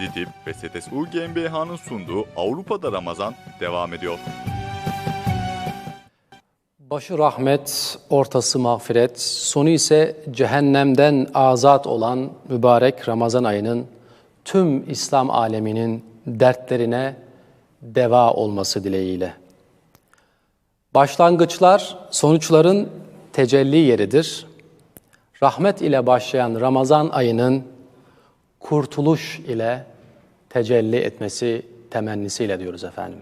DİTİB ve SETES-U GmbH'nın sunduğu Avrupa'da Ramazan devam ediyor. Başı rahmet, ortası mağfiret, sonu ise cehennemden azat olan mübarek Ramazan ayının tüm İslam aleminin dertlerine deva olması dileğiyle. Başlangıçlar sonuçların tecelli yeridir. Rahmet ile başlayan Ramazan ayının kurtuluş ile tecelli etmesi temennisiyle diyoruz efendim.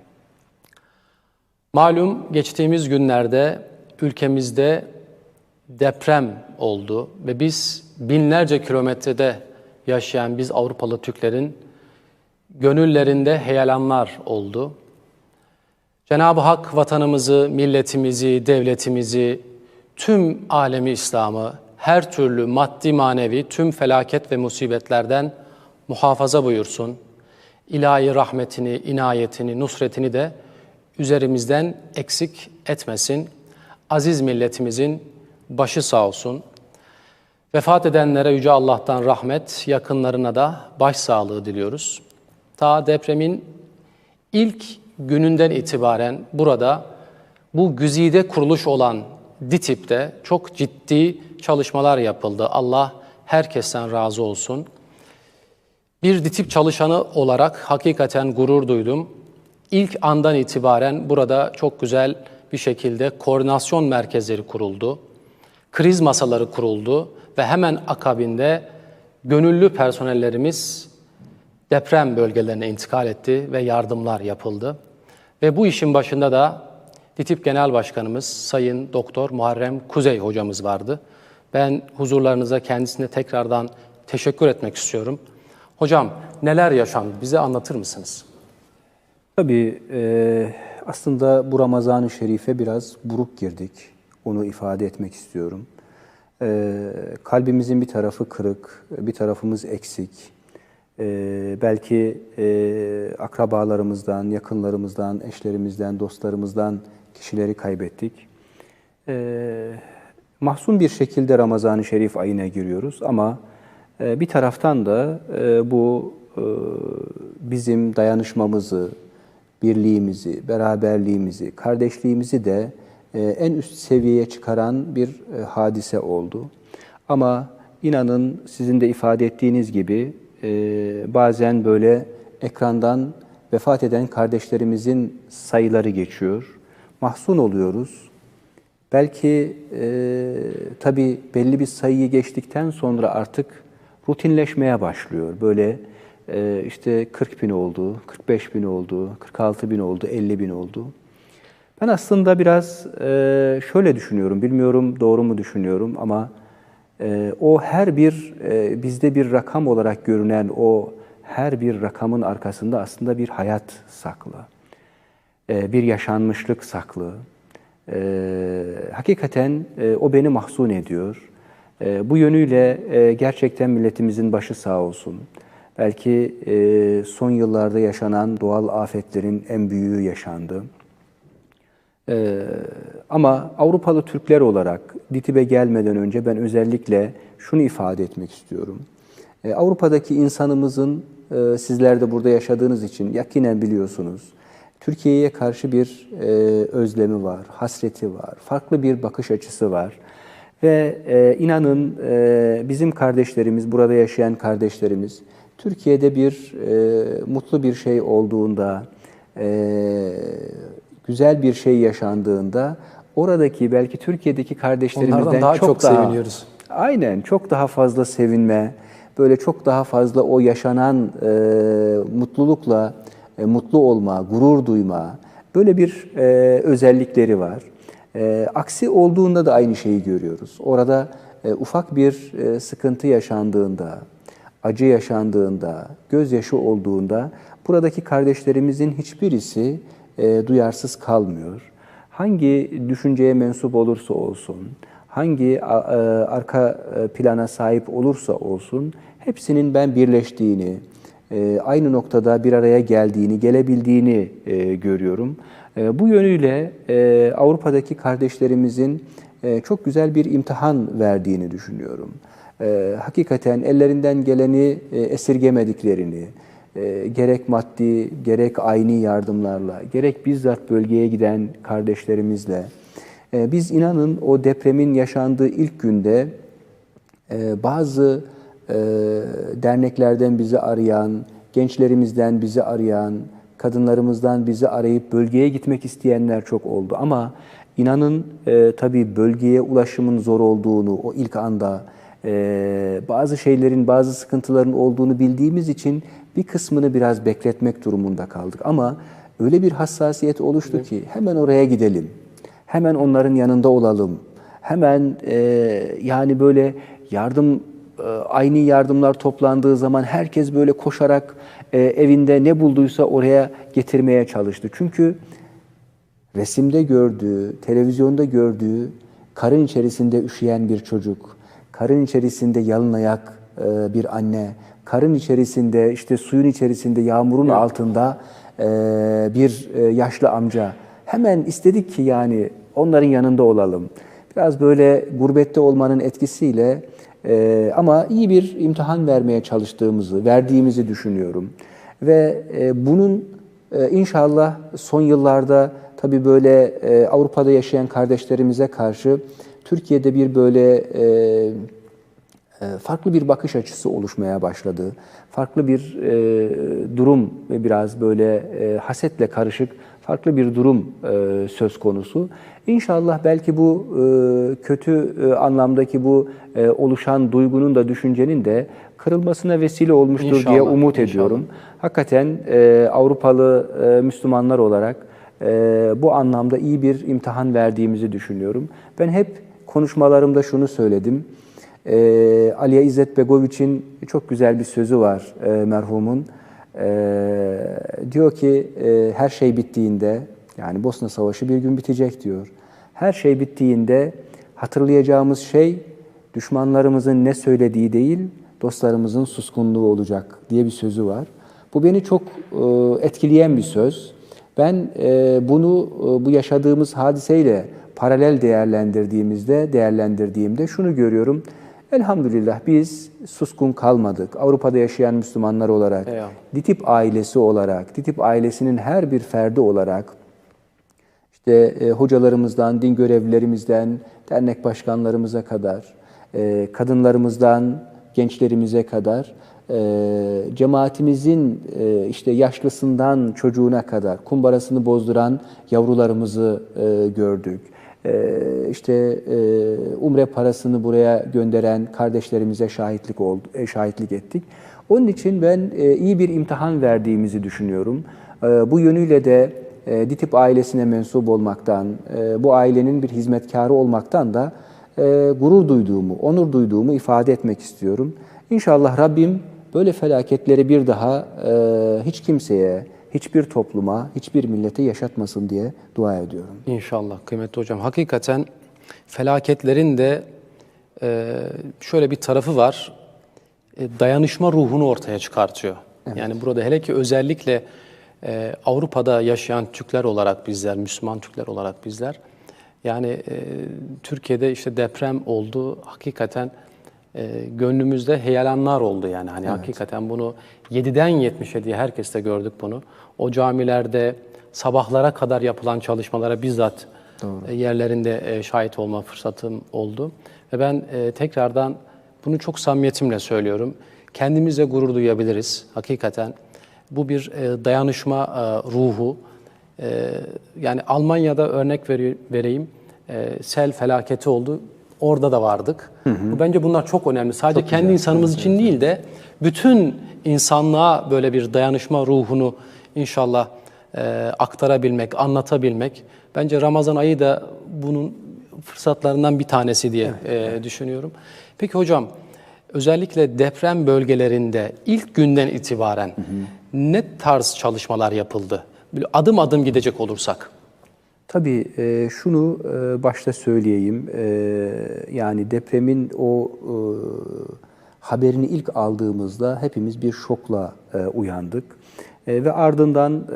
Malum geçtiğimiz günlerde ülkemizde deprem oldu ve biz binlerce kilometrede yaşayan biz Avrupalı Türklerin gönüllerinde heyelanlar oldu. Cenab-ı Hak vatanımızı, milletimizi, devletimizi, tüm alemi İslam'ı her türlü maddi manevi tüm felaket ve musibetlerden muhafaza buyursun. İlahi rahmetini, inayetini, nusretini de üzerimizden eksik etmesin. Aziz milletimizin başı sağ olsun. Vefat edenlere Yüce Allah'tan rahmet, yakınlarına da başsağlığı diliyoruz. Ta depremin ilk gününden itibaren burada bu güzide kuruluş olan DİTİB'de çok ciddi çalışmalar yapıldı. Allah herkesten razı olsun. Bir DİTİB çalışanı olarak hakikaten gurur duydum. İlk andan itibaren burada çok güzel bir şekilde koordinasyon merkezleri kuruldu. Kriz masaları kuruldu ve hemen akabinde gönüllü personellerimiz deprem bölgelerine intikal etti ve yardımlar yapıldı. Ve bu işin başında da DİTİB Genel Başkanımız Sayın Doktor Muharrem Kuzey hocamız vardı. Ben huzurlarınıza kendisine tekrardan teşekkür etmek istiyorum. Hocam neler yaşandı bize anlatır mısınız? Tabii e, aslında bu Ramazan-ı Şerif'e biraz buruk girdik. Onu ifade etmek istiyorum. E, kalbimizin bir tarafı kırık, bir tarafımız eksik. E, belki e, akrabalarımızdan, yakınlarımızdan, eşlerimizden, dostlarımızdan kişileri kaybettik. E, mahzun bir şekilde Ramazan-ı Şerif ayına giriyoruz ama bir taraftan da e, bu e, bizim dayanışmamızı, birliğimizi, beraberliğimizi, kardeşliğimizi de e, en üst seviyeye çıkaran bir hadise oldu. Ama inanın sizin de ifade ettiğiniz gibi bazen böyle ekrandan vefat eden kardeşlerimizin sayıları geçiyor. Mahzun oluyoruz. Belki e, tabii belli bir sayıyı geçtikten sonra artık rutinleşmeye başlıyor. Böyle e, işte 40 bin oldu, 45 bin oldu, 46 bin oldu, 50 bin oldu. Ben aslında biraz e, şöyle düşünüyorum, bilmiyorum doğru mu düşünüyorum ama e, o her bir e, bizde bir rakam olarak görünen o her bir rakamın arkasında aslında bir hayat saklı, e, bir yaşanmışlık saklı. E, hakikaten e, o beni mahzun ediyor. E, bu yönüyle e, gerçekten milletimizin başı sağ olsun. Belki e, son yıllarda yaşanan doğal afetlerin en büyüğü yaşandı. E, ama Avrupalı Türkler olarak DİTİB'e gelmeden önce ben özellikle şunu ifade etmek istiyorum. E, Avrupa'daki insanımızın, e, sizler de burada yaşadığınız için yakinen biliyorsunuz, Türkiye'ye karşı bir e, özlemi var, hasreti var, farklı bir bakış açısı var. Ve e, inanın e, bizim kardeşlerimiz, burada yaşayan kardeşlerimiz, Türkiye'de bir e, mutlu bir şey olduğunda, e, güzel bir şey yaşandığında, oradaki belki Türkiye'deki kardeşlerimizden Onlardan daha çok, çok daha, seviniyoruz. Aynen, çok daha fazla sevinme, böyle çok daha fazla o yaşanan e, mutlulukla e, mutlu olma, gurur duyma, böyle bir e, özellikleri var. E, aksi olduğunda da aynı şeyi görüyoruz. Orada e, ufak bir e, sıkıntı yaşandığında, acı yaşandığında, gözyaşı olduğunda buradaki kardeşlerimizin hiçbirisi e, duyarsız kalmıyor. Hangi düşünceye mensup olursa olsun, hangi e, arka e, plana sahip olursa olsun hepsinin ben birleştiğini, e, aynı noktada bir araya geldiğini, gelebildiğini e, görüyorum. E, bu yönüyle Avrupa'daki kardeşlerimizin çok güzel bir imtihan verdiğini düşünüyorum. Hakikaten ellerinden geleni esirgemediklerini, gerek maddi, gerek aynı yardımlarla, gerek bizzat bölgeye giden kardeşlerimizle, biz inanın o depremin yaşandığı ilk günde bazı e, derneklerden bizi arayan, gençlerimizden bizi arayan, kadınlarımızdan bizi arayıp bölgeye gitmek isteyenler çok oldu. Ama inanın e, tabii bölgeye ulaşımın zor olduğunu o ilk anda e, bazı şeylerin, bazı sıkıntıların olduğunu bildiğimiz için bir kısmını biraz bekletmek durumunda kaldık. Ama öyle bir hassasiyet oluştu ki hemen oraya gidelim, hemen onların yanında olalım, hemen e, yani böyle yardım aynı yardımlar toplandığı zaman herkes böyle koşarak e, evinde ne bulduysa oraya getirmeye çalıştı. Çünkü resimde gördüğü, televizyonda gördüğü karın içerisinde üşüyen bir çocuk, karın içerisinde yalın ayak e, bir anne, karın içerisinde işte suyun içerisinde yağmurun altında e, bir e, yaşlı amca. Hemen istedik ki yani onların yanında olalım. Biraz böyle gurbette olmanın etkisiyle e, ama iyi bir imtihan vermeye çalıştığımızı, verdiğimizi düşünüyorum. Ve e, bunun e, inşallah son yıllarda tabii böyle e, Avrupa'da yaşayan kardeşlerimize karşı Türkiye'de bir böyle farklı bir bakış açısı oluşmaya başladı. Farklı bir durum ve biraz böyle hasetle karışık farklı bir durum e, söz konusu. İnşallah belki bu e, kötü e, anlamdaki bu e, oluşan duygunun da düşüncenin de kırılmasına vesile olmuştur diye İnşallah, umut inşallah. ediyorum. Hakikaten e, Avrupalı e, Müslümanlar olarak e, bu anlamda iyi bir imtihan verdiğimizi düşünüyorum. Ben hep konuşmalarımda şunu söyledim. E, Aliye İzzet Begoviç'in çok güzel bir sözü var e, merhumun. E, diyor ki e, her şey bittiğinde, yani Bosna Savaşı bir gün bitecek diyor. Her şey bittiğinde hatırlayacağımız şey düşmanlarımızın ne söylediği değil, dostlarımızın suskunluğu olacak diye bir sözü var. Bu beni çok e, etkileyen bir söz. Ben e, bunu e, bu yaşadığımız hadiseyle paralel değerlendirdiğimizde, değerlendirdiğimde şunu görüyorum. Elhamdülillah biz suskun kalmadık. Avrupa'da yaşayan Müslümanlar olarak, Eyvallah. DİTİP ailesi olarak, DİTİP ailesinin her bir ferdi olarak işte e, hocalarımızdan, din görevlilerimizden, dernek başkanlarımıza kadar, e, kadınlarımızdan gençlerimize kadar, e, cemaatimizin e, işte yaşlısından çocuğuna kadar kumbarasını bozduran yavrularımızı e, gördük. E, işte e, umre parasını buraya gönderen kardeşlerimize şahitlik oldu, e, şahitlik ettik. Onun için ben e, iyi bir imtihan verdiğimizi düşünüyorum. E, bu yönüyle de DİTİP ailesine mensup olmaktan, bu ailenin bir hizmetkarı olmaktan da gurur duyduğumu, onur duyduğumu ifade etmek istiyorum. İnşallah Rabbim böyle felaketleri bir daha hiç kimseye, hiçbir topluma, hiçbir millete yaşatmasın diye dua ediyorum. İnşallah kıymetli hocam. Hakikaten felaketlerin de e, şöyle bir tarafı var. E, dayanışma ruhunu ortaya çıkartıyor. Yani burada hele ki özellikle e, Avrupa'da yaşayan Türkler olarak bizler, Müslüman Türkler olarak bizler, yani e, Türkiye'de işte deprem oldu. Hakikaten e, gönlümüzde heyelanlar oldu yani. Hani hakikaten bunu 7'den 77'ye herkes de gördük bunu. O camilerde sabahlara kadar yapılan çalışmalara bizzat e, yerlerinde e, şahit olma fırsatım oldu. Ve ben e, tekrardan bunu çok samimiyetimle söylüyorum. Kendimize gurur duyabiliriz hakikaten. Bu bir dayanışma ruhu. Yani Almanya'da örnek vereyim. Sel felaketi oldu. Orada da vardık. Bu bence bunlar çok önemli. Sadece kendi insanımız için değil de bütün insanlığa böyle bir dayanışma ruhunu inşallah e, aktarabilmek, anlatabilmek. Bence Ramazan ayı da bunun fırsatlarından bir tanesi diye e, düşünüyorum. Peki hocam, özellikle deprem bölgelerinde ilk günden itibaren ne tarz çalışmalar yapıldı? Böyle adım adım gidecek olursak. Tabii e, şunu e, başta söyleyeyim. E, yani depremin o haberini ilk aldığımızda hepimiz bir şokla uyandık. Ve ardından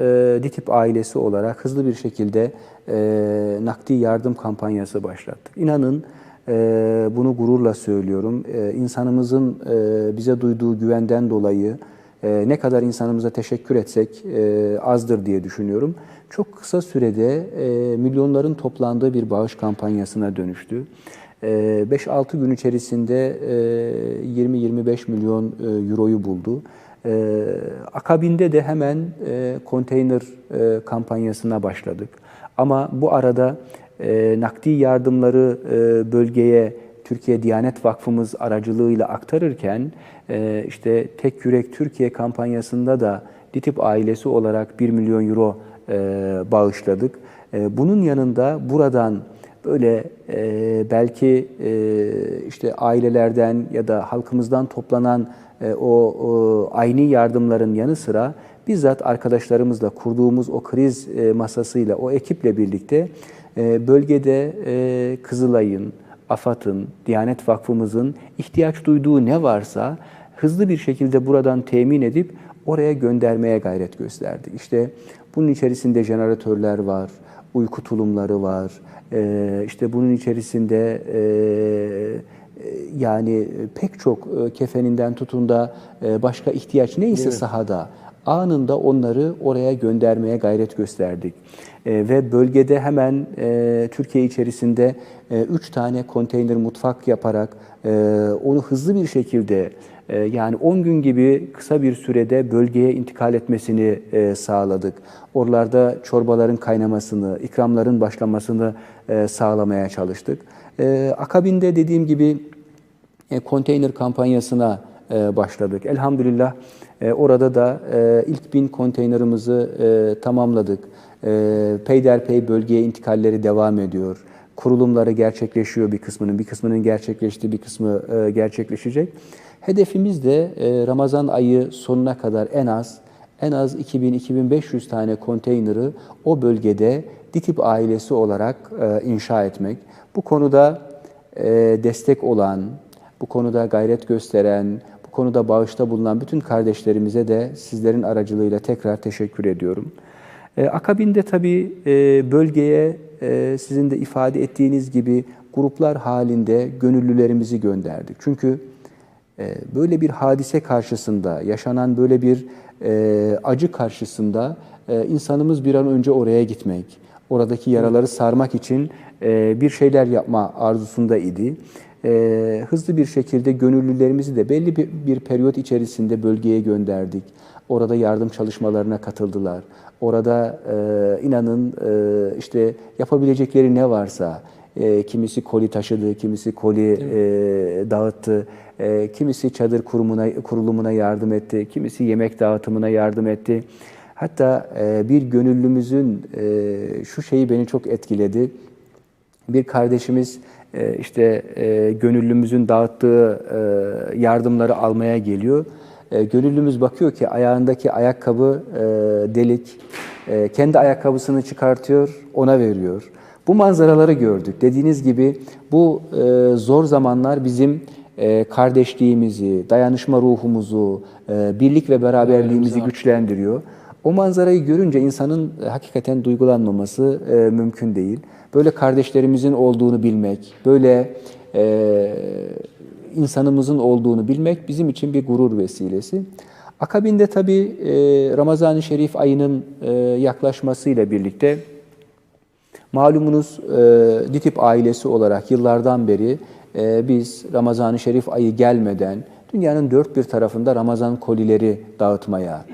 DİTİP ailesi olarak hızlı bir şekilde nakdi yardım kampanyası başlattık. İnanın bunu gururla söylüyorum. İnsanımızın bize duyduğu güvenden dolayı e, ne kadar insanımıza teşekkür etsek e, azdır diye düşünüyorum. Çok kısa sürede e, milyonların toplandığı bir bağış kampanyasına dönüştü. E, 5-6 gün içerisinde e, 20-25 milyon e, euroyu buldu. E, akabinde de hemen e, konteyner e, kampanyasına başladık. Ama bu arada e, nakdi yardımları e, bölgeye Türkiye Diyanet Vakfımız aracılığıyla aktarırken e, işte Tek Yürek Türkiye kampanyasında da DİTİB ailesi olarak 1 milyon euro e, bağışladık. E, bunun yanında buradan böyle belki işte ailelerden ya da halkımızdan toplanan o, o aynı yardımların yanı sıra bizzat arkadaşlarımızla kurduğumuz o kriz masasıyla, o ekiple birlikte bölgede Kızılay'ın, AFAD'ın, Diyanet Vakfımızın ihtiyaç duyduğu ne varsa hızlı bir şekilde buradan temin edip oraya göndermeye gayret gösterdik. İşte bunun içerisinde jeneratörler var, uyku tulumları var, e, işte bunun içerisinde e, yani pek çok e, kefeninden tutun da e, başka ihtiyaç neyse sahada anında onları oraya göndermeye gayret gösterdik. E, ve bölgede hemen e, Türkiye içerisinde e, üç tane konteyner mutfak yaparak e, onu hızlı bir şekilde e, yani 10 gün gibi kısa bir sürede bölgeye intikal etmesini e, sağladık. Oralarda çorbaların kaynamasını, ikramların başlamasını e, sağlamaya çalıştık. E, akabinde dediğim gibi e, konteyner kampanyasına e, başladık. Elhamdülillah e, orada da e, ilk bin konteynerimizi e, tamamladık. E, peyderpey bölgeye intikalleri devam ediyor. Kurulumları gerçekleşiyor bir kısmının, bir kısmının gerçekleşti, bir kısmı e, gerçekleşecek. Hedefimiz de Ramazan ayı sonuna kadar en az en az 2000-2500 tane konteyneri o bölgede DİTİB ailesi olarak e, inşa etmek. Bu konuda e, destek olan, bu konuda gayret gösteren, konuda bağışta bulunan bütün kardeşlerimize de sizlerin aracılığıyla tekrar teşekkür ediyorum. E, akabinde tabii e, bölgeye e, sizin de ifade ettiğiniz gibi gruplar halinde gönüllülerimizi gönderdik. Çünkü e, böyle bir hadise karşısında, yaşanan böyle bir e, acı karşısında e, insanımız bir an önce oraya gitmek, oradaki yaraları sarmak için e, bir şeyler yapma arzusunda idi. E, hızlı bir şekilde gönüllülerimizi de belli bir, bir periyot içerisinde bölgeye gönderdik. Orada yardım çalışmalarına katıldılar. Orada e, inanın e, işte yapabilecekleri ne varsa, e, kimisi koli taşıdı, kimisi koli e, dağıttı, e, kimisi çadır kurumuna, kurulumuna yardım etti, kimisi yemek dağıtımına yardım etti. Hatta e, bir gönüllümüzün e, şu şeyi beni çok etkiledi. Bir kardeşimiz işte e, gönüllümüzün dağıttığı e, yardımları almaya geliyor. E, gönüllümüz bakıyor ki ayağındaki ayakkabı e, delik, e, kendi ayakkabısını çıkartıyor, ona veriyor. Bu manzaraları gördük. Dediğiniz gibi bu e, zor zamanlar bizim e, kardeşliğimizi, dayanışma ruhumuzu, e, birlik ve beraberliğimizi güçlendiriyor. O manzarayı görünce insanın e, hakikaten duygulanmaması e, mümkün değil. Böyle kardeşlerimizin olduğunu bilmek, böyle e, insanımızın olduğunu bilmek bizim için bir gurur vesilesi. Akabinde tabii e, Ramazan-ı Şerif ayının e, yaklaşmasıyla birlikte malumunuz e, DİTİB ailesi olarak yıllardan beri e, biz Ramazan-ı Şerif ayı gelmeden dünyanın dört bir tarafında Ramazan kolileri dağıtmaya,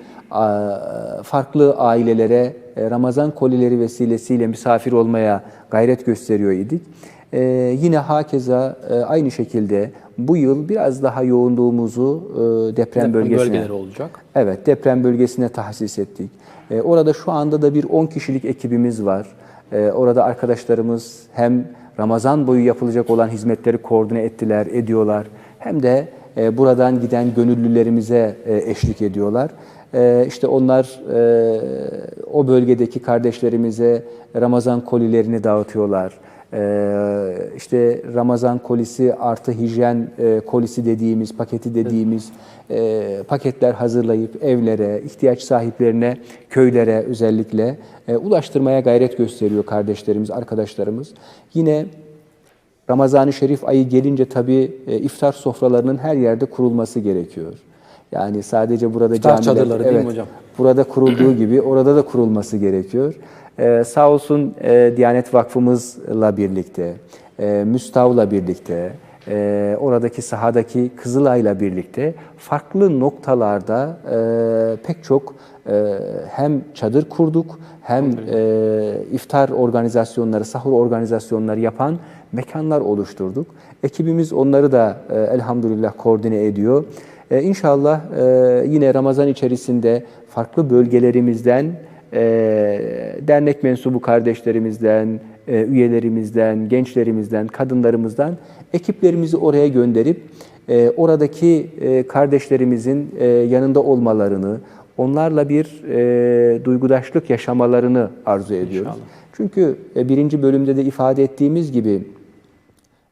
farklı ailelere e, Ramazan kolileri vesilesiyle misafir olmaya gayret gösteriyor idik. E, yine hakeza e, aynı şekilde bu yıl biraz daha yoğunluğumuzu e, deprem, Deprem bölgesine bölgeleri olacak. Evet, deprem bölgesine tahsis ettik. E, orada şu anda da bir 10 kişilik ekibimiz var. E, orada arkadaşlarımız hem Ramazan boyu yapılacak olan hizmetleri koordine ettiler, ediyorlar. Hem de e, buradan giden gönüllülerimize e, eşlik ediyorlar. E, işte onlar e, o bölgedeki kardeşlerimize Ramazan kolilerini dağıtıyorlar. Ee, işte Ramazan kolisi artı hijyen e, kolisi dediğimiz, paketi dediğimiz e, paketler hazırlayıp evlere, ihtiyaç sahiplerine, köylere özellikle e, ulaştırmaya gayret gösteriyor kardeşlerimiz, arkadaşlarımız. Yine Ramazan-ı Şerif ayı gelince tabii iftar sofralarının her yerde kurulması gerekiyor. Yani sadece burada İftar camiler- çadırları değil mi evet, hocam? Burada kurulduğu gibi orada da kurulması gerekiyor. Ee, sağ olsun e, Diyanet Vakfımızla birlikte, e, Müstav'la birlikte, e, oradaki sahadaki Kızılay'la birlikte farklı noktalarda e, pek çok e, hem çadır kurduk hem e, iftar organizasyonları, sahur organizasyonları yapan mekanlar oluşturduk. Ekibimiz onları da e, elhamdülillah koordine ediyor. E, inşallah e, yine Ramazan içerisinde farklı bölgelerimizden, e, dernek mensubu kardeşlerimizden, e, üyelerimizden, gençlerimizden, kadınlarımızdan ekiplerimizi oraya gönderip e, oradaki e, kardeşlerimizin e, yanında olmalarını, onlarla bir e, duygudaşlık yaşamalarını arzu ediyoruz. Çünkü e, birinci bölümde de ifade ettiğimiz gibi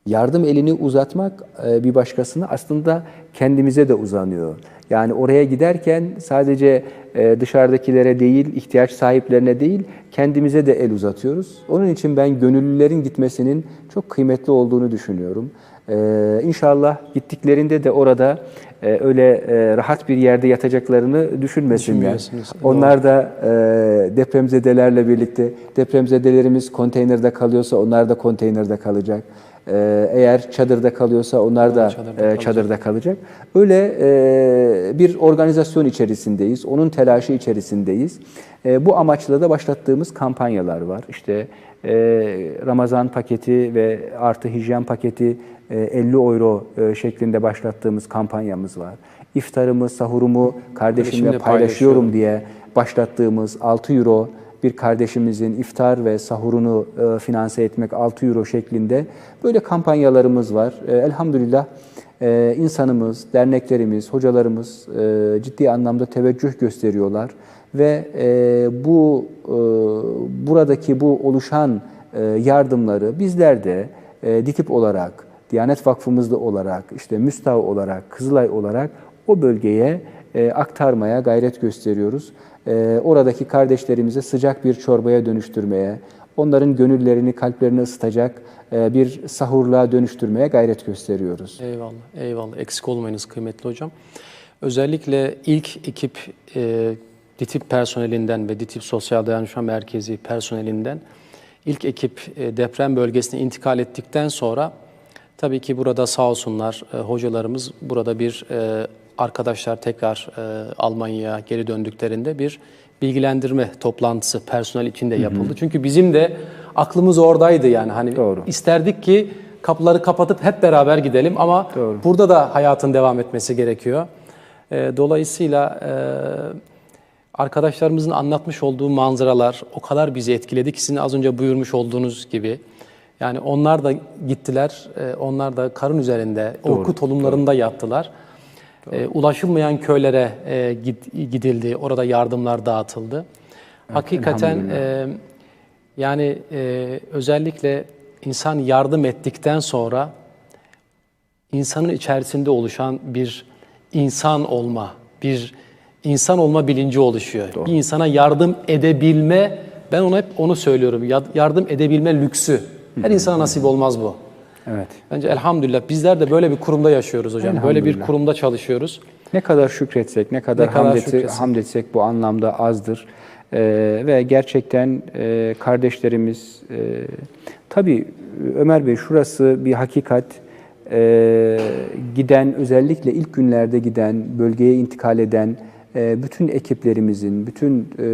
yardım elini uzatmak e, bir başkasına aslında kendimize de uzanıyor. Yani oraya giderken sadece e, dışarıdakilere değil, ihtiyaç sahiplerine değil, kendimize de el uzatıyoruz. Onun için ben gönüllülerin gitmesinin çok kıymetli olduğunu düşünüyorum. Ee, inşallah gittiklerinde de orada e, öyle e, rahat bir yerde yatacaklarını düşünmesinler. Onlar da e, depremzedelerle birlikte, depremzedelerimiz konteynerde kalıyorsa onlar da konteynerde kalacak. E, eğer çadırda kalıyorsa onlar da çadırda e, kalacak. çadırda kalacak. Öyle e, bir organizasyon içerisindeyiz, onun telaşı içerisindeyiz. E, bu amaçla da başlattığımız kampanyalar var. İşte e, Ramazan paketi ve artı hijyen paketi e, 50 euro e, şeklinde başlattığımız kampanyamız var. İftarımı, sahurumu Kardeşimle paylaşıyorum diye başlattığımız 6 euro bir kardeşimizin iftar ve sahurunu e, finanse etmek 6 euro şeklinde böyle kampanyalarımız var. E, elhamdülillah e, insanımız, derneklerimiz, hocalarımız e, ciddi anlamda teveccüh gösteriyorlar ve e, bu e, buradaki bu oluşan e, yardımları bizler de e, DİTİP olarak, Diyanet Vakfımızda olarak, işte Müstav olarak, Kızılay olarak o bölgeye aktarmaya gayret gösteriyoruz. E, oradaki kardeşlerimize sıcak bir çorbaya dönüştürmeye, onların gönüllerini, kalplerini ısıtacak e, bir sahurluğa dönüştürmeye gayret gösteriyoruz. Eyvallah, eyvallah. Eksik olmayınız kıymetli hocam. Özellikle ilk ekip e, DİTİP personelinden ve DİTİP Sosyal Dayanışma Merkezi personelinden ilk ekip e, deprem bölgesine intikal ettikten sonra tabii ki burada sağ olsunlar e, hocalarımız burada bir e, arkadaşlar tekrar e, Almanya'ya geri döndüklerinde bir bilgilendirme toplantısı personel içinde yapıldı. Çünkü bizim de aklımız oradaydı yani hani Doğru. isterdik ki kapıları kapatıp hep beraber gidelim ama Doğru. burada da hayatın devam etmesi gerekiyor. E, dolayısıyla e, arkadaşlarımızın anlatmış olduğu manzaralar o kadar bizi etkiledi ki sizin az önce buyurmuş olduğunuz gibi. Yani onlar da gittiler, e, onlar da karın üzerinde, uyku tulumlarında yattılar. E, ulaşılmayan köylere e, gid- gidildi, orada yardımlar dağıtıldı. Hakikaten e, yani e, özellikle insan yardım ettikten sonra insanın içerisinde oluşan bir insan olma, bir insan olma bilinci oluşuyor. Bir insana yardım edebilme, ben ona hep onu söylüyorum, ya- yardım edebilme lüksü. Her insana nasip olmaz bu. Evet. Bence elhamdülillah bizler de böyle bir kurumda yaşıyoruz hocam. Böyle bir kurumda çalışıyoruz. Ne kadar şükretsek, ne kadar, Ne kadar hamd, hamd etsek bu anlamda azdır. Ee, ve gerçekten e, kardeşlerimiz, e, tabii Ömer Bey şurası bir hakikat. Ee, giden, özellikle ilk günlerde giden, bölgeye intikal eden e, bütün ekiplerimizin, bütün e,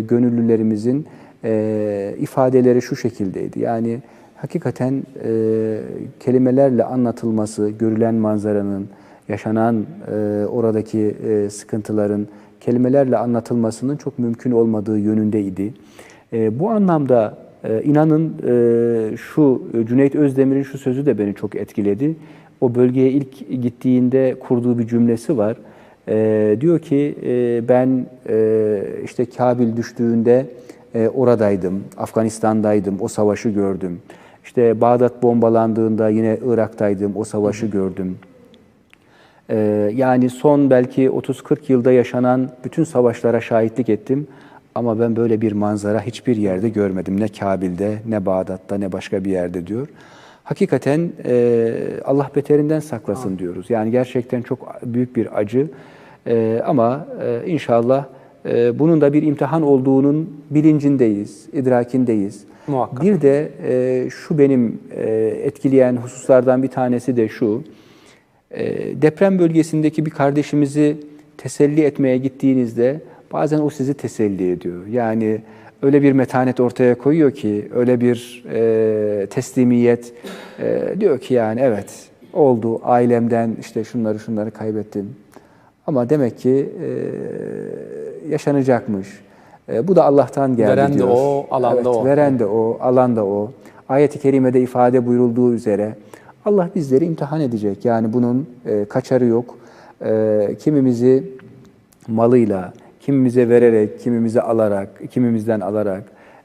gönüllülerimizin e, ifadeleri şu şekildeydi. Yani hakikaten e, kelimelerle anlatılması, görülen manzaranın, yaşanan e, oradaki e, sıkıntıların kelimelerle anlatılmasının çok mümkün olmadığı yönündeydi. E, bu anlamda e, inanın e, şu Cüneyt Özdemir'in şu sözü de beni çok etkiledi. O bölgeye ilk gittiğinde kurduğu bir cümlesi var. E, diyor ki e, ben e, işte Kabil düştüğünde e, oradaydım, Afganistan'daydım, o savaşı gördüm. İşte Bağdat bombalandığında yine Irak'taydım, o savaşı gördüm. Ee, yani son belki 30-40 yılda yaşanan bütün savaşlara şahitlik ettim. Ama ben böyle bir manzara hiçbir yerde görmedim. Ne Kabil'de, ne Bağdat'ta, ne başka bir yerde diyor. Hakikaten e, Allah beterinden saklasın diyoruz. Yani gerçekten çok büyük bir acı. E, ama e, inşallah e, bunun da bir imtihan olduğunun bilincindeyiz, idrakindeyiz. Muhakkak. Bir de e, şu benim e, etkileyen hususlardan bir tanesi de şu. E, deprem bölgesindeki bir kardeşimizi teselli etmeye gittiğinizde bazen o sizi teselli ediyor. Yani öyle bir metanet ortaya koyuyor ki, öyle bir e, teslimiyet e, diyor ki yani evet oldu ailemden işte şunları şunları kaybettim. Ama demek ki e, yaşanacakmış. E, bu da Allah'tan geldi Veren de diyor. o, alan da Evet, o. Veren de o, alan da o. Ayet-i kerimede ifade buyurulduğu üzere Allah bizleri imtihan edecek. Yani bunun e, kaçarı yok. E, kimimizi malıyla, kimimize vererek, kimimize alarak, kimimizden alarak,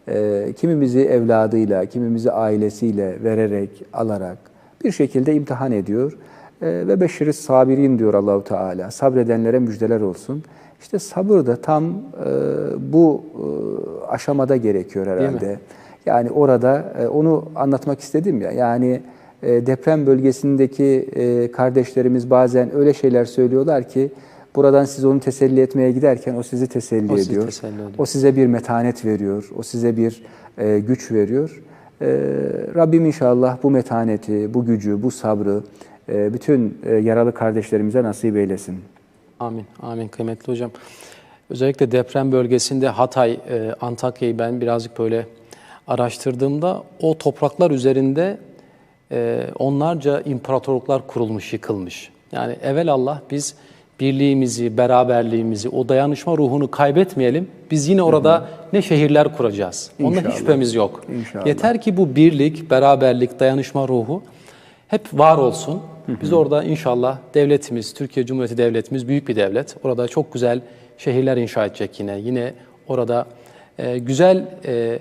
e, kimimizi evladıyla, kimimizi ailesiyle vererek, alarak bir şekilde imtihan ediyor. E, ve beşiri sabirin diyor Allahu Teala. Sabredenlere müjdeler olsun. İşte sabır da tam e, bu e, aşamada gerekiyor herhalde. Yani orada e, onu anlatmak istedim ya. Yani e, deprem bölgesindeki e, kardeşlerimiz bazen öyle şeyler söylüyorlar ki buradan siz onu teselli etmeye giderken o sizi teselli O sizi ediyor. teselli ediyor. O size bir metanet veriyor. O size bir e, güç veriyor. E, Rabbim inşallah bu metaneti, bu gücü, bu sabrı bütün e, yaralı kardeşlerimize nasip eylesin. Amin, amin kıymetli hocam. Özellikle deprem bölgesinde Hatay, e, Antakya'yı ben birazcık böyle araştırdığımda o topraklar üzerinde e, onlarca imparatorluklar kurulmuş, yıkılmış. Yani evvel Allah biz birliğimizi, beraberliğimizi, o dayanışma ruhunu kaybetmeyelim. Biz yine orada ne şehirler kuracağız. Ondan hiç İnşallah. şüphemiz yok. İnşallah. Yeter ki bu birlik, beraberlik, dayanışma ruhu hep var olsun. Biz orada inşallah devletimiz, Türkiye Cumhuriyeti Devletimiz büyük bir devlet. Orada çok güzel şehirler inşa edecek yine. Yine orada e, güzel e,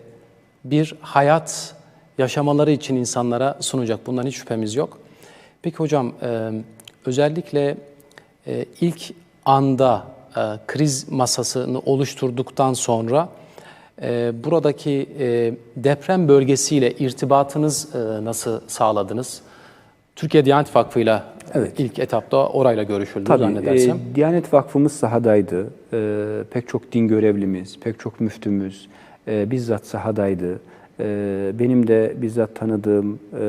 bir hayat yaşamaları için insanlara sunacak. Bundan hiç şüphemiz yok. Peki hocam e, özellikle ilk anda kriz masasını oluşturduktan sonra buradaki deprem bölgesiyle irtibatınız nasıl sağladınız? Türkiye Diyanet Vakfı'yla Evet. ilk etapta orayla görüşüldü Tabii, zannedersem. e, Diyanet Vakfımız sahadaydı. E, pek çok din görevlimiz, pek çok müftümüz e, bizzat sahadaydı. E, benim de bizzat tanıdığım e,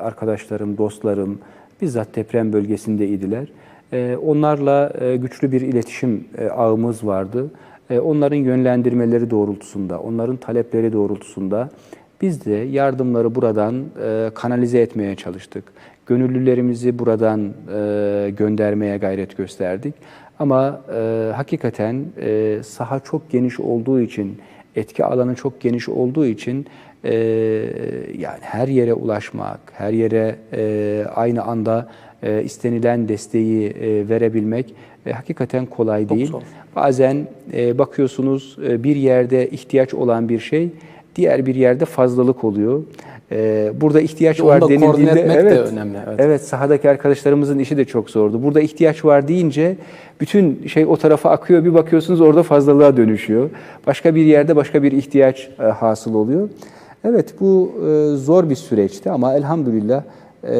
arkadaşlarım, dostlarım bizzat deprem bölgesindeydiler. E, onlarla e, güçlü bir iletişim e, ağımız vardı. E, onların yönlendirmeleri doğrultusunda, onların talepleri doğrultusunda biz de yardımları buradan e, kanalize etmeye çalıştık. Gönüllülerimizi buradan e, göndermeye gayret gösterdik. Ama e, hakikaten e, saha çok geniş olduğu için, etki alanı çok geniş olduğu için e, yani her yere ulaşmak, her yere e, aynı anda e, istenilen desteği e, verebilmek e, hakikaten kolay değil. zor. Bazen e, bakıyorsunuz e, bir yerde ihtiyaç olan bir şey diğer bir yerde fazlalık oluyor. E, burada ihtiyaç Onu var denildiğinde etmek de evet, önemli, evet. evet sahadaki arkadaşlarımızın işi de çok zordu. Burada ihtiyaç var deyince bütün şey o tarafa akıyor bir bakıyorsunuz orada fazlalığa dönüşüyor. Başka bir yerde başka bir ihtiyaç e, hasıl oluyor. Evet bu e, zor bir süreçti ama elhamdülillah e,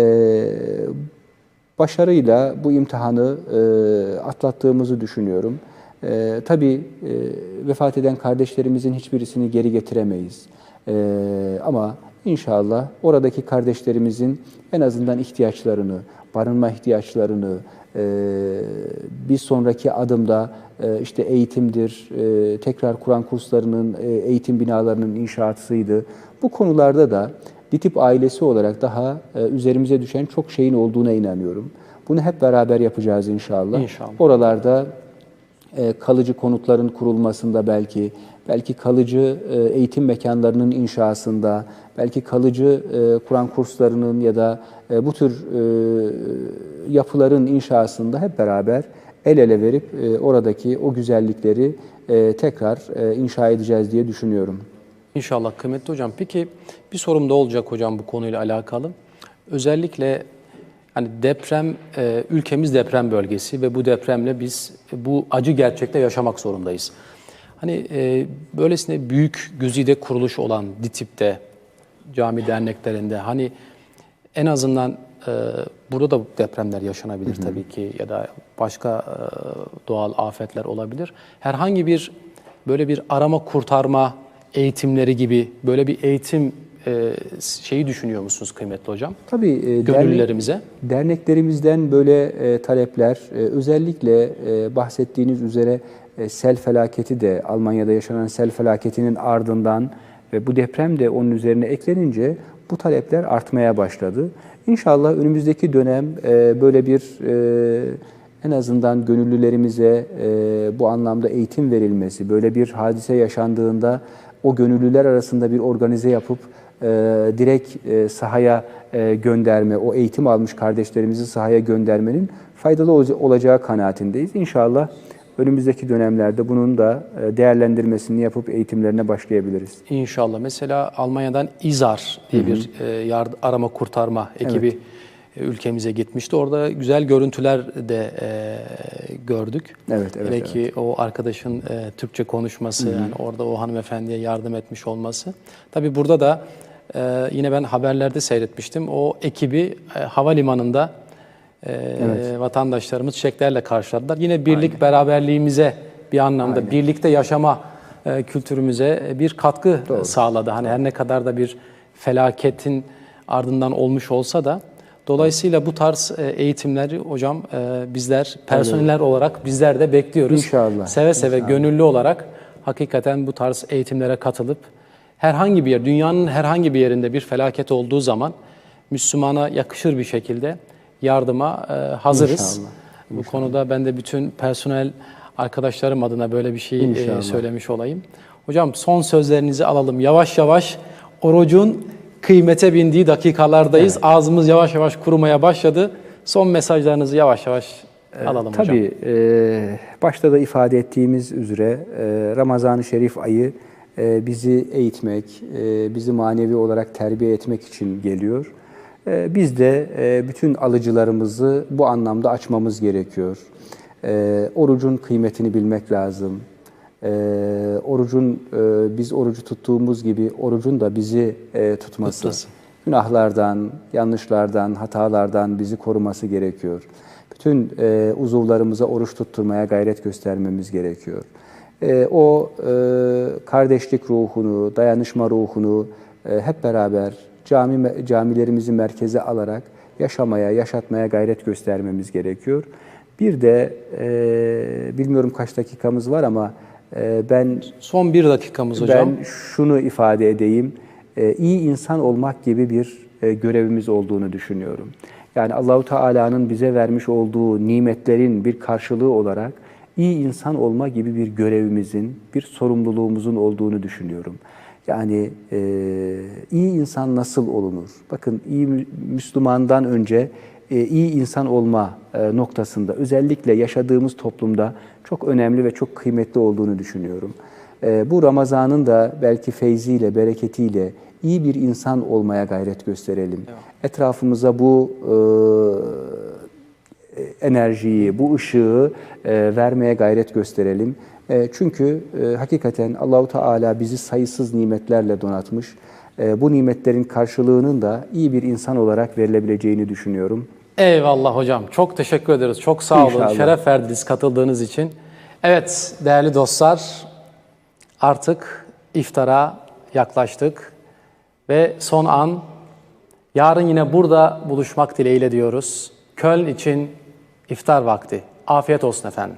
başarıyla bu imtihanı e, atlattığımızı düşünüyorum. E, tabii e, vefat eden kardeşlerimizin hiçbirisini geri getiremeyiz. E, ama inşallah oradaki kardeşlerimizin en azından ihtiyaçlarını, barınma ihtiyaçlarını, e, bir sonraki adımda e, işte eğitimdir, e, tekrar Kur'an kurslarının, e, eğitim binalarının inşaatıydı. Bu konularda da DİTİP ailesi olarak daha e, üzerimize düşen çok şeyin olduğuna inanıyorum. Bunu hep beraber yapacağız inşallah. İnşallah. Oralarda e, kalıcı konutların kurulmasında belki, belki kalıcı e, eğitim mekanlarının inşasında, belki kalıcı e, Kur'an kurslarının ya da bu tür yapıların inşasında hep beraber el ele verip oradaki o güzellikleri tekrar inşa edeceğiz diye düşünüyorum. İnşallah kıymetli hocam. Peki bir sorum da olacak hocam bu konuyla alakalı. Özellikle hani deprem, e, ülkemiz deprem bölgesi ve bu depremle biz bu acı gerçekte yaşamak zorundayız. Hani e, böylesine büyük güzide kuruluş olan DİTİB'de, cami derneklerinde hani en azından e, burada da depremler yaşanabilir tabii ki ya da başka e, doğal afetler olabilir. Herhangi bir böyle bir arama kurtarma eğitimleri gibi böyle bir eğitim e, şeyi düşünüyor musunuz kıymetli hocam? Tabii e, dernek- Gönüllülerimize. Derneklerimizden böyle e, talepler, e, özellikle e, bahsettiğiniz üzere e, sel felaketi de Almanya'da yaşanan sel felaketinin ardından ve bu deprem de onun üzerine eklenince bu talepler artmaya başladı. İnşallah önümüzdeki dönem e, böyle bir e, en azından gönüllülerimize e, bu anlamda eğitim verilmesi, böyle bir hadise yaşandığında o gönüllüler arasında bir organize yapıp e, direkt e, sahaya e, gönderme, o eğitim almış kardeşlerimizi sahaya göndermenin faydalı ol- olacağı kanaatindeyiz. İnşallah önümüzdeki dönemlerde bunun da e, değerlendirmesini yapıp eğitimlerine başlayabiliriz. İnşallah. Mesela Almanya'dan İZAR diye bir e, yard- arama kurtarma ekibi e, ülkemize gitmişti. Orada güzel görüntüler de e, gördük. Evet, evet, Hele ki o arkadaşın e, Türkçe konuşması, yani orada o hanımefendiye yardım etmiş olması. Tabii burada da e, yine ben haberlerde seyretmiştim. O ekibi e, havalimanında e, vatandaşlarımız çiçeklerle karşıladılar. Yine birlik beraberliğimize bir anlamda birlikte yaşama e, kültürümüze e, bir katkı sağladı. Hani her ne kadar da bir felaketin ardından olmuş olsa da dolayısıyla bu tarz e, eğitimleri hocam e, bizler personeller olarak bizler de bekliyoruz. İnşallah, Seve seve gönüllü olarak hakikaten bu tarz eğitimlere katılıp herhangi bir yer, dünyanın herhangi bir yerinde bir felaket olduğu zaman Müslümana yakışır bir şekilde yardıma e, hazırız. İnşallah, Bu konuda ben de bütün personel arkadaşlarım adına böyle bir şey e, söylemiş olayım. Hocam son sözlerinizi alalım. Yavaş yavaş orucun kıymete bindiği dakikalardayız. Ağzımız yavaş yavaş kurumaya başladı. Son mesajlarınızı yavaş yavaş alalım hocam. Tabii e, başta da ifade ettiğimiz üzere e, Ramazan-ı Şerif ayı e, bizi eğitmek, e, bizi manevi olarak terbiye etmek için geliyor. E, biz de e, bütün alıcılarımızı bu anlamda açmamız gerekiyor. E, orucun kıymetini bilmek lazım. E, orucun e, biz orucu tuttuğumuz gibi orucun da bizi e, tutması, Tutması. günahlardan, yanlışlardan, hatalardan bizi koruması gerekiyor. Bütün e, uzuvlarımıza oruç tutturmaya gayret göstermemiz gerekiyor. E, o e, kardeşlik ruhunu, dayanışma ruhunu e, hep beraber cami camilerimizi merkeze alarak yaşamaya, yaşatmaya gayret göstermemiz gerekiyor. Bir de e, bilmiyorum kaç dakikamız var ama e, ben Son bir dakikamız hocam. ben şunu ifade edeyim. Ee, iyi insan olmak gibi bir e, görevimiz olduğunu düşünüyorum. Yani Allahu Teala'nın bize vermiş olduğu nimetlerin bir karşılığı olarak iyi insan olma gibi bir görevimizin, bir sorumluluğumuzun olduğunu düşünüyorum. Yani e, iyi insan nasıl olunur? Bakın iyi Mü- Müslümandan önce e, iyi insan olma e, noktasında özellikle yaşadığımız toplumda çok önemli ve çok kıymetli olduğunu düşünüyorum. E, Bu Ramazan'ın da belki feyziyle, bereketiyle iyi bir insan olmaya gayret gösterelim. Etrafımıza bu e, enerjiyi, bu ışığı e, vermeye gayret gösterelim. E, çünkü e, hakikaten Allahu Teala bizi sayısız nimetlerle donatmış. E, bu nimetlerin karşılığının da iyi bir insan olarak verilebileceğini düşünüyorum. Eyvallah hocam. Çok teşekkür ederiz. Çok sağ olun. İnşallah. Şeref verdiniz katıldığınız için. Evet değerli dostlar artık iftara yaklaştık ve son an yarın yine burada buluşmak dileğiyle diyoruz. Köln için iftar vakti. Afiyet olsun efendim.